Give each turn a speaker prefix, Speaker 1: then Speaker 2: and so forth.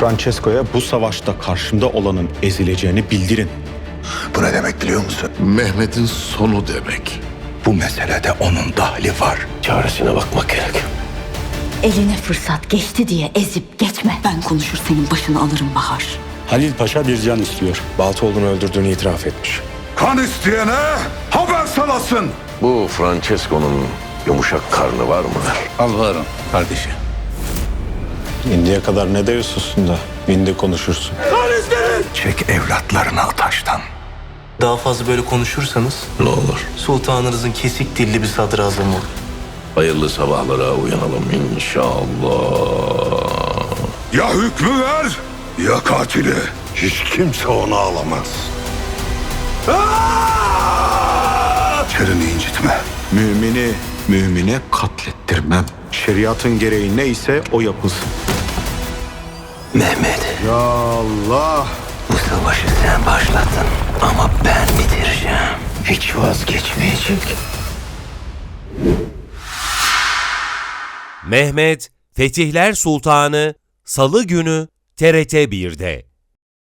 Speaker 1: Francesco'ya bu savaşta karşımda olanın ezileceğini bildirin.
Speaker 2: Bu ne demek biliyor musun?
Speaker 3: Mehmet'in sonu demek.
Speaker 2: Bu meselede onun dahli var.
Speaker 4: Çaresine bakmak gerek.
Speaker 5: Eline fırsat geçti diye ezip geçme. Ben konuşur senin başını alırım Bahar.
Speaker 6: Halil Paşa bir can istiyor.
Speaker 4: Baltoğlu'nu öldürdüğünü itiraf etmiş.
Speaker 2: Kan isteyene haber salasın.
Speaker 7: Bu Francesco'nun yumuşak karnı var mı?
Speaker 3: Alvarım kardeşim.
Speaker 1: Indiye kadar ne diyorsun da indi konuşursun.
Speaker 2: Çek evlatlarını ataştan.
Speaker 8: Daha fazla böyle konuşursanız
Speaker 7: Ne olur.
Speaker 8: sultanınızın kesik dilli bir sadrazamı olur.
Speaker 7: Hayırlı sabahlara uyanalım inşallah.
Speaker 2: Ya hükmü ver ya katili. Hiç kimse onu alamaz. Kerini incitme.
Speaker 1: Mümini mümine katlettirmem. Şeriatın gereği neyse o yapılsın.
Speaker 8: Mehmet,
Speaker 1: Ya Allah!
Speaker 8: bu savaşı sen başlattın ama ben bitireceğim. Hiç vazgeçmeyecek.
Speaker 9: Mehmet Fetihler Sultanı Salı günü TRT 1'de.